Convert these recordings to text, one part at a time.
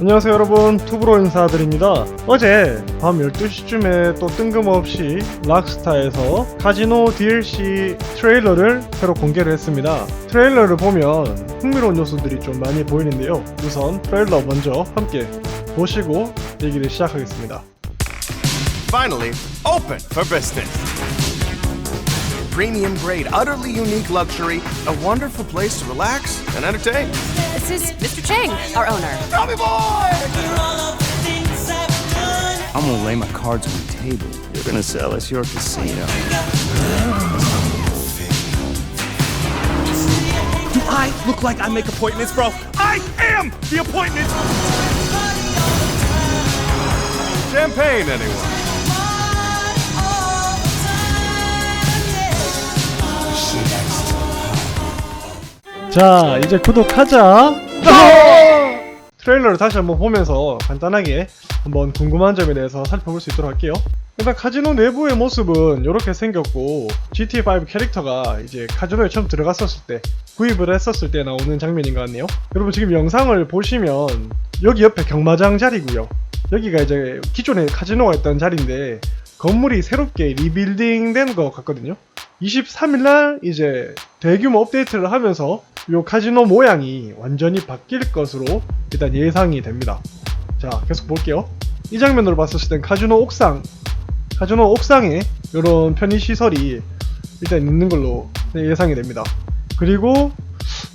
안녕하세요 여러분. 투브로 인사드립니다. 어제 밤 12시쯤에 또 뜬금없이 락스타에서 카지노 DLC 트레일러를 새로 공개를 했습니다. 트레일러를 보면 흥미로운 요소들이 좀 많이 보이는데요. 우선 트레일러 먼저 함께 보시고 얘기를 시작하겠습니다. Finally, open for business. Premium grade, utterly unique luxury, a wonderful place to relax and entertain. This is Mr. Chang, our owner. Tommy boy! I'm gonna lay my cards on the table. You're gonna sell us your casino. Do I look like I make appointments, bro? I am the appointment! Champagne, anyone? 자 이제 구독하자. 트레일러를 다시 한번 보면서 간단하게 한번 궁금한 점에 대해서 살펴볼 수 있도록 할게요. 일단 카지노 내부의 모습은 이렇게 생겼고 GTA5 캐릭터가 이제 카지노에 처음 들어갔었을 때 구입을 했었을 때 나오는 장면인 것 같네요. 여러분 지금 영상을 보시면 여기 옆에 경마장 자리고요. 여기가 이제 기존에 카지노가 있던 자리인데 건물이 새롭게 리빌딩 된 것 같거든요 23일날 이제 대규모 업데이트를 하면서 요 카지노 모양이 완전히 바뀔 것으로 일단 예상이 됩니다. 자, 계속 볼게요. 이 장면으로 봤을 땐 카지노 옥상, 카지노 옥상에 이런 편의 시설이 일단 있는 걸로 예상이 됩니다. 그리고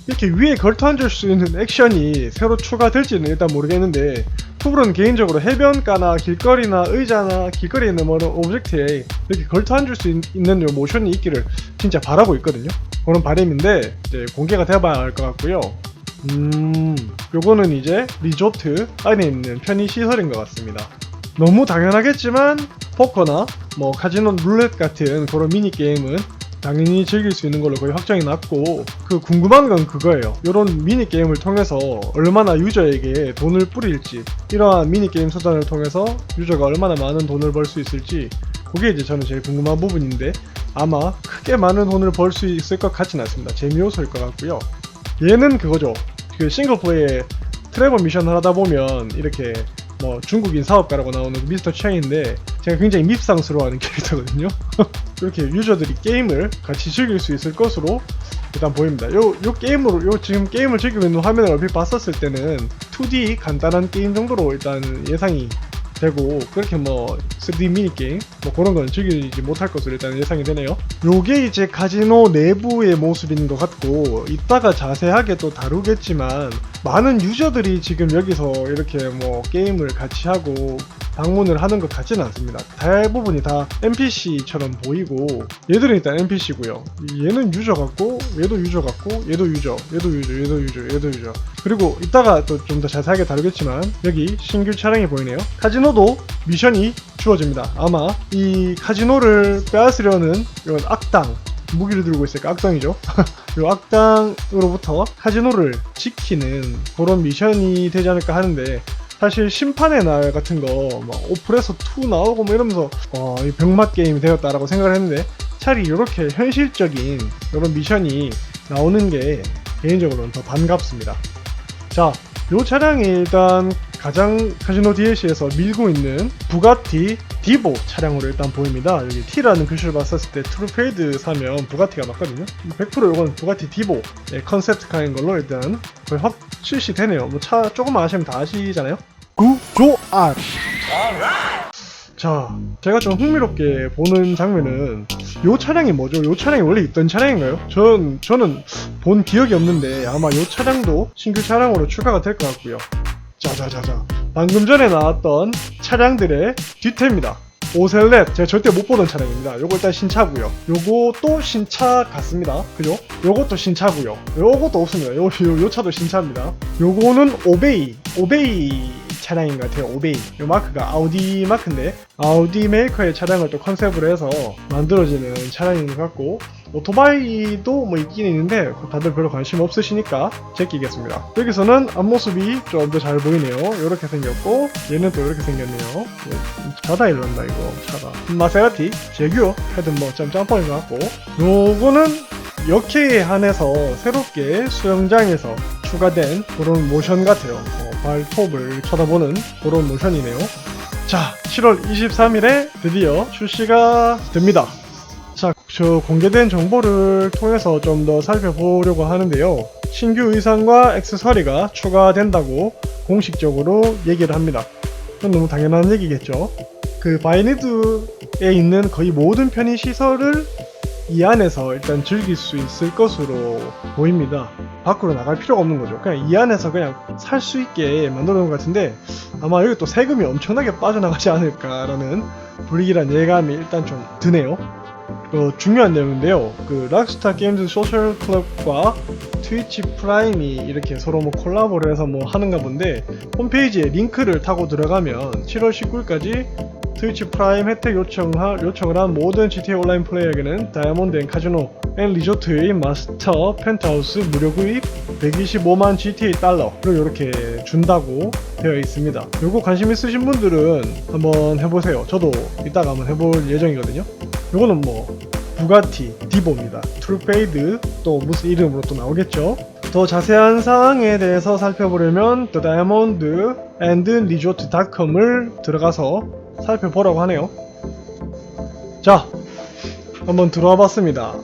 이렇게 위에 걸터 앉을 수 있는 액션이 새로 추가될지는 일단 모르겠는데 투브는 개인적으로 해변가나 길거리나 의자나 길거리에 있는 뭐 오브젝트에 이렇게 걸터 앉을 수 있, 는요 모션이 있기를 진짜 바라고 있거든요. 그런 바람인데 이제 공개가 돼봐야 할 것 같고요. 음 요거는 이제 리조트 안에 있는 편의 시설인 것 같습니다. 너무 당연하겠지만 포커나 뭐 카지노 룰렛 같은 그런 미니 게임은 당연히 즐길 수 있는 걸로 거의 확정이 났고 그 궁금한 건 그거예요. 이런 미니 게임을 통해서 얼마나 유저에게 돈을 뿌릴지 이러한 미니 게임 수단을 통해서 유저가 얼마나 많은 돈을 벌 수 있을지 그게 이제 저는 제일 궁금한 부분인데 아마 크게 많은 돈을 벌 수 있을 것 같진 않습니다. 재미 요소일 것 같고요. 얘는 그거죠. 그 싱글플레이에 트래버 미션을 하다 보면 이렇게 뭐 중국인 사업가라고 나오는 그 미스터 챈인데 제가 굉장히 밉상스러워하는 캐릭터거든요. 이렇게 유저들이 게임을 같이 즐길 수 있을 것으로 일단 보입니다. 요, 요 게임으로, 요 지금 게임을 즐기고 있는 화면을 얼핏 봤었을 때는 2D 간단한 게임 정도로 일단 예상이 되고 그렇게 뭐 3D 미니 게임 뭐 그런 건 즐기지 못할 것으로 일단 예상이 되네요. 요게 이제 카지노 내부의 모습인 것 같고 이따가 자세하게 또 다루겠지만 많은 유저들이 지금 여기서 이렇게 뭐 게임을 같이 하고 방문을 하는 것 같지는 않습니다. 대부분이 다 NPC처럼 보이고 얘들은 일단 NPC고요. 얘는 유저 같고 얘도 유저 같고 얘도 유저, 얘도 유저, 얘도 유저, 얘도 유저. 그리고 이따가 또 좀 더 자세하게 다루겠지만 여기 신규 차량이 보이네요. 카지노도 미션이 주어집니다. 아마 이 카지노를 빼앗으려는 이런 악당 무기를 들고 있으니까 악당이죠. 이 악당으로부터 카지노를 지키는 그런 미션이 되지 않을까 하는데 사실 심판의 날 같은 거 막 오프레서 2 나오고 뭐 이러면서 어, 이 병맛 게임이 되었다라고 생각을 했는데 차라리 이렇게 현실적인 이런 미션이 나오는 게 개인적으로는 더 반갑습니다. 자, 요 차량이 일단 가장 카지노 DLC에서 밀고 있는 부가티 디보 차량으로 일단 보입니다. 여기 T라는 글씨를 봤었을 때 트루페이드 사면 부가티가 맞거든요. 100% 이건 부가티 디보 의 컨셉트카인 걸로 일단 거의 확 출시되네요. 뭐 차 조금만 아시면 다 아시잖아요. 구조알. 자, 제가 좀 흥미롭게 보는 장면은 요 차량이 뭐죠? 요 차량이 원래 있던 차량인가요? 전 저는 본 기억이 없는데 아마 요 차량도 신규 차량으로 추가가 될 것 같고요. 자자자자. 방금 전에 나왔던 차량들의 뒤태입니다. 오셀렛 제가 절대 못 보던 차량입니다. 요거 일단 신차고요. 요것도 신차 같습니다. 그죠? 요것도 신차고요. 요것도 없습니다. 요, 요, 요 차도 신차입니다. 요거는 오베이 오베이 차량인 것 같아요. 오베이. 요 마크가 아우디 마크인데 아우디 메이커의 차량을 또 컨셉으로 해서 만들어지는 차량인 것 같고 오토바이도 뭐 있긴 있는데 다들 별로 관심 없으시니까 제끼겠습니다. 여기서는 앞모습이 좀 더 잘 보이네요. 이렇게 생겼고 얘는 또 이렇게 생겼네요. 자다 일난다 이거 차가. 마세라티, 제규어, 하여튼 뭐좀 짬뽕인 것 같고 요거는 역회에 한해서 새롭게 수영장에서 추가된 그런 모션 같아요. 어, 발톱을 쳐다보는 그런 모션이네요. 자, 7월 23일에 드디어 출시가 됩니다. 자, 저 공개된 정보를 통해서 좀 더 살펴보려고 하는데요. 신규 의상과 액세서리가 추가된다고 공식적으로 얘기를 합니다. 그건 너무 당연한 얘기겠죠. 그 바이니드에 있는 거의 모든 편의 시설을 이 안에서 일단 즐길 수 있을 것으로 보입니다. 밖으로 나갈 필요가 없는 거죠. 그냥 이 안에서 그냥 살 수 있게 만들어 놓은 것 같은데 아마 여기 또 세금이 엄청나게 빠져나가지 않을까라는 불길한 예감이 일단 좀 드네요. 어, 중요한 내용인데요. 그 락스타 게임즈 소셜 클럽과 트위치 프라임이 이렇게 서로 뭐 콜라보를 해서 뭐 하는가 본데 홈페이지에 링크를 타고 들어가면 7월 19일까지 트위치 프라임 혜택 요청하, 요청을 한 모든 GTA 온라인 플레이어에게는 다이아몬드 앤 카지노 앤 리조트의 마스터 펜트하우스 무료 구입 125만 GTA 달러를 이렇게 준다고 되어 있습니다. 요거 관심 있으신 분들은 한번 해보세요. 저도 이따가 한번 해볼 예정이거든요. 요거는 뭐 부가티 디보입니다. 트루페이드 또 무슨 이름으로 또 나오겠죠. 더 자세한 사항에 대해서 살펴보려면 The Diamond and Resort.com을 들어가서 살펴보라고 하네요. 자, 한번 들어와 봤습니다.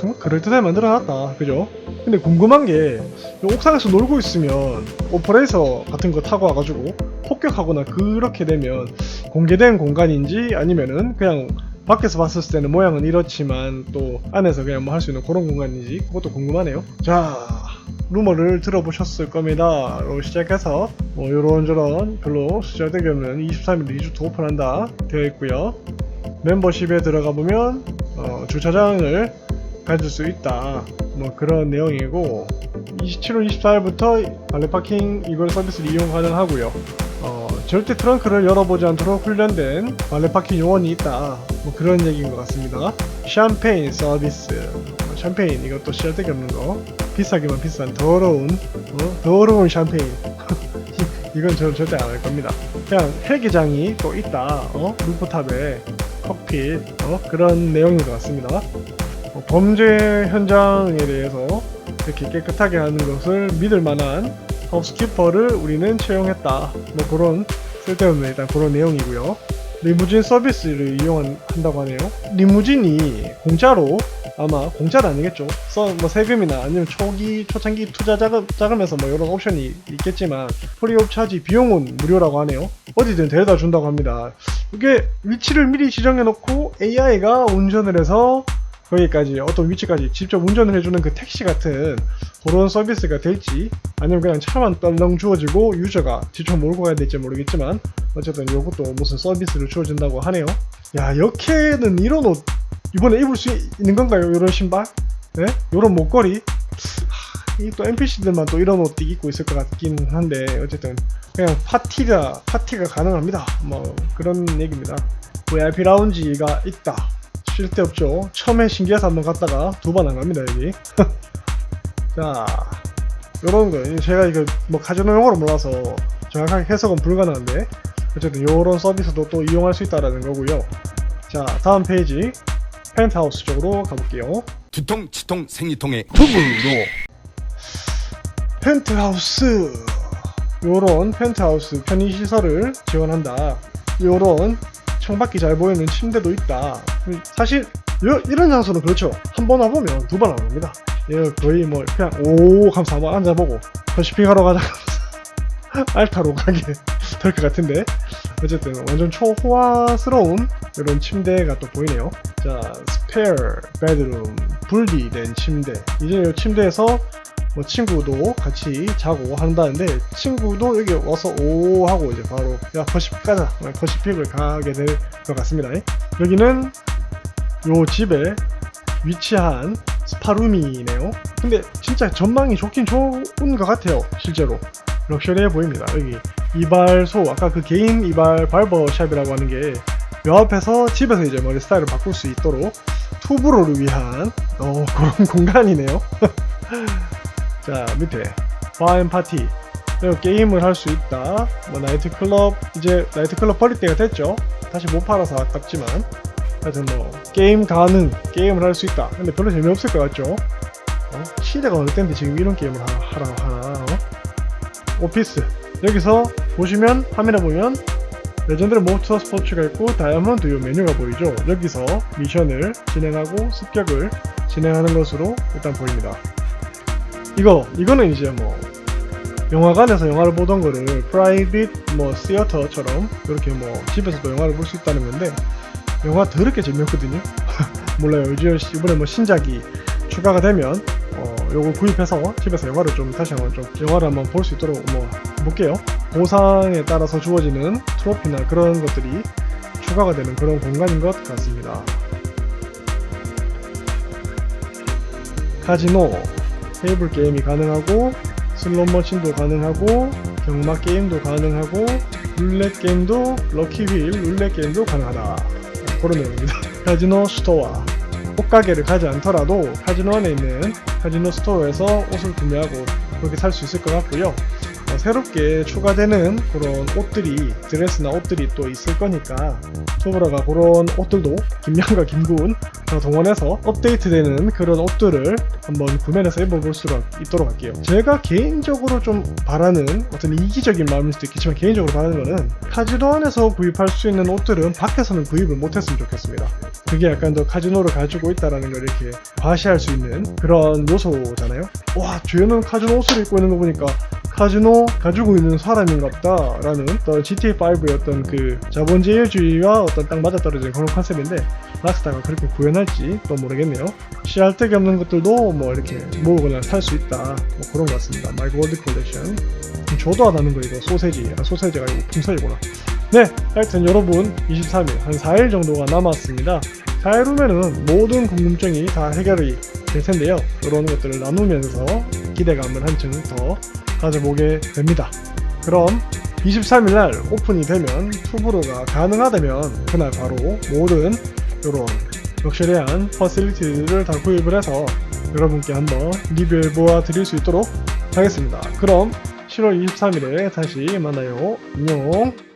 크, 뭐 그럴듯하게 만들어놨다. 그죠? 근데 궁금한 게, 이 옥상에서 놀고 있으면, 오퍼레이서 같은 거 타고 와가지고, 폭격하거나 그렇게 되면, 공개된 공간인지, 아니면은, 그냥, 밖에서 봤을 때는 모양은 이렇지만, 또, 안에서 그냥 뭐 할 수 있는 그런 공간인지, 그것도 궁금하네요. 자, 루머를 들어보셨을 겁니다. 로 시작해서, 뭐, 요런저런, 별로 시작되기 없는 23일 리조트 오픈한다. 되어 있고요 멤버십에 들어가 보면 어, 주차장을 가질 수 있다. 뭐 그런 내용이고 27월 24일부터 발레 파킹 이걸 서비스를 이용 가능하고요. 어, 절대 트렁크를 열어보지 않도록 훈련된 발레 파킹 요원이 있다. 뭐 그런 얘기인 것 같습니다. 샴페인 서비스. 어, 샴페인 이것도 시작되기 없는 거. 비싸기만 비싼 더러운 어? 더러운 샴페인. 이건 저는 절대 안 할 겁니다. 그냥 헬기장이 또 있다. 어? 루프탑에 칵핏 어? 그런 내용인 것 같습니다. 어, 범죄 현장에 대해서 이렇게 깨끗하게 하는 것을 믿을 만한 하우스키퍼를 우리는 채용했다. 뭐 그런 쓸데없는 일단 그런 내용이고요. 리무진 서비스를 이용한다고 하네요. 리무진이 공짜로 아마 공짜는 아니겠죠. 써, 뭐 세금이나 아니면 초기 초창기 투자 자금 자금에서 뭐 이런 옵션이 있겠지만 프리 옵 차지 비용은 무료라고 하네요. 어디든 데려다 준다고 합니다. 이게 위치를 미리 지정해 놓고 AI가 운전을 해서 거기까지 어떤 위치까지 직접 운전을 해주는 그 택시 같은 그런 서비스가 될지 아니면 그냥 차만 떨렁 주어지고 유저가 직접 몰고 가야 될지 모르겠지만 어쨌든 요것도 무슨 서비스를 주어진다고 하네요 야 역해는 이런 옷 이번에 입을 수 있는 건가요 이런 신발? 네? 이런 목걸이? 이또 NPC들만 또 이런 옷 입고 있을 것 같긴 한데 어쨌든 그냥 파티가 파티가 가능합니다 뭐 그런 얘기입니다 VIP 라운지가 있다 쓸데없죠. 처음에 신기해서 한번 갔다가 두 번 안 갑니다, 여기. 자, 요런 거. 제가 이거 뭐 카지노 용어로 몰라서 정확하게 해석은 불가능한데, 어쨌든 요런 서비스도 또 이용할 수 있다라는 거고요. 자, 다음 페이지. 펜트하우스 쪽으로 가볼게요. 두통, 치통, 생리통의 두부로. 펜트하우스. 요런 펜트하우스 편의시설을 지원한다. 요런 창밖이 잘 보이는 침대도 있다. 사실 요- 이런 장소는 그렇죠. 한 번 와보면 두번안 옵니다. 얘 거의 뭐 그냥 오 하면서 한번 앉아보고 퍼시픽하러 가자 알타로 가게 될 것 같은데 어쨌든 완전 초호화스러운 이런 침대가 또 보이네요. 자 스페어 베드룸 분리된 침대. 이제 이 침대에서 뭐 친구도 같이 자고 한다는데 친구도 여기 와서 오 하고 이제 바로 야 퍼시픽 가자. 퍼시픽을 가게 될 것 같습니다. 여기는 요 집에 위치한 스파룸이네요. 근데 진짜 전망이 좋긴 좋은 것 같아요 실제로. 럭셔리해 보입니다 여기 이발소 아까 그 개인 이발 발버샵이라고 하는 게 요 앞에서 집에서 이제 머리 스타일을 바꿀 수 있도록 투브로를 위한 어, 그런 공간이네요. 자 밑에. 바앤 파티. 그리고 게임을 할 수 있다. 뭐 나이트클럽. 이제 나이트클럽 버릴 때가 됐죠. 다시 못 팔아서 아깝지만. 하여튼 뭐 게임 가능 게임을 할 수 있다. 근데 별로 재미없을 것 같죠? 어? 시대가 어느 때인데 지금 이런 게임을 하, 하라고 하나 어? 오피스 여기서 보시면 화면에 보면 레전드리 모터 스포츠가 있고 다이아몬드 요 메뉴가 보이죠? 여기서 미션을 진행하고 습격을 진행하는 것으로 일단 보입니다. 이거 이거는 이제 뭐 영화관에서 영화를 보던 거를 프라이빗 뭐 시어터처럼 이렇게 뭐 집에서도 영화를 볼 수 있다는 건데 영화 더럽게 재미없거든요. 몰라요. 이번에 뭐 신작이 추가가 되면 어 요걸 구입해서 집에서 영화를 좀 다시 한번 좀 영화를 한번 볼 수 있도록 뭐 볼게요. 보상에 따라서 주어지는 트로피나 그런 것들이 추가가 되는 그런 공간인 것 같습니다. 카지노 테이블 게임이 가능하고 슬롯 머신도 가능하고 경마 게임도 가능하고 룰렛 게임도 럭키 휠 룰렛 게임도 가능하다. 그런 내용입니다. 카지노 스토어 옷가게를 가지 않더라도 카지노 안에 있는 카지노 스토어에서 옷을 구매하고 그렇게 살 수 있을 것 같고요. 어, 새롭게 추가되는 그런 옷들이 드레스나 옷들이 또 있을 거니까 초보라가 그런 옷들도 김양과 김군 다 동원해서 업데이트되는 그런 옷들을 한번 구매해서 입어볼 수 있도록 할게요. 제가 개인적으로 좀 바라는 어떤 이기적인 마음일 수도 있겠지만 개인적으로 바라는 거는 카지노 안에서 구입할 수 있는 옷들은 밖에서는 구입을 못했으면 좋겠습니다. 그게 약간 더 카지노를 가지고 있다라는 걸 이렇게 과시할 수 있는 그런 요소잖아요. 와, 쟤는 카지노 옷을 입고 있는 거 보니까 카지노 가지고 있는 사람인갑다라는 어떤 GTA5의 어떤 그 자본주의와 어떤 딱 맞아떨어지는 그런 컨셉인데 락스타가 그렇게 구현할지 또 모르겠네요. 데기 없는 것들도 뭐 이렇게 모으거나 살 수 있다 뭐 그런 것 같습니다. 마이 골드 컬렉션 저도 안 하는 거 이거 소세지 아 소세지가 아니고 풍선이구나. 네, 하여튼 여러분 23일 한 4일 정도가 남았습니다. 4일 후면은 모든 궁금증이 다 해결이 될 텐데요. 이런 것들을 나누면서 기대감을 한층 더 가져보게 됩니다. 그럼 23일날 오픈이 되면 투브로가 가능하다면 그날 바로 모든 이런 럭셔리한 퍼실리티들을 다 구입을 해서 여러분께 한번 리뷰해 보아 드릴 수 있도록 하겠습니다. 그럼 7월 23일에 다시 만나요. 안녕.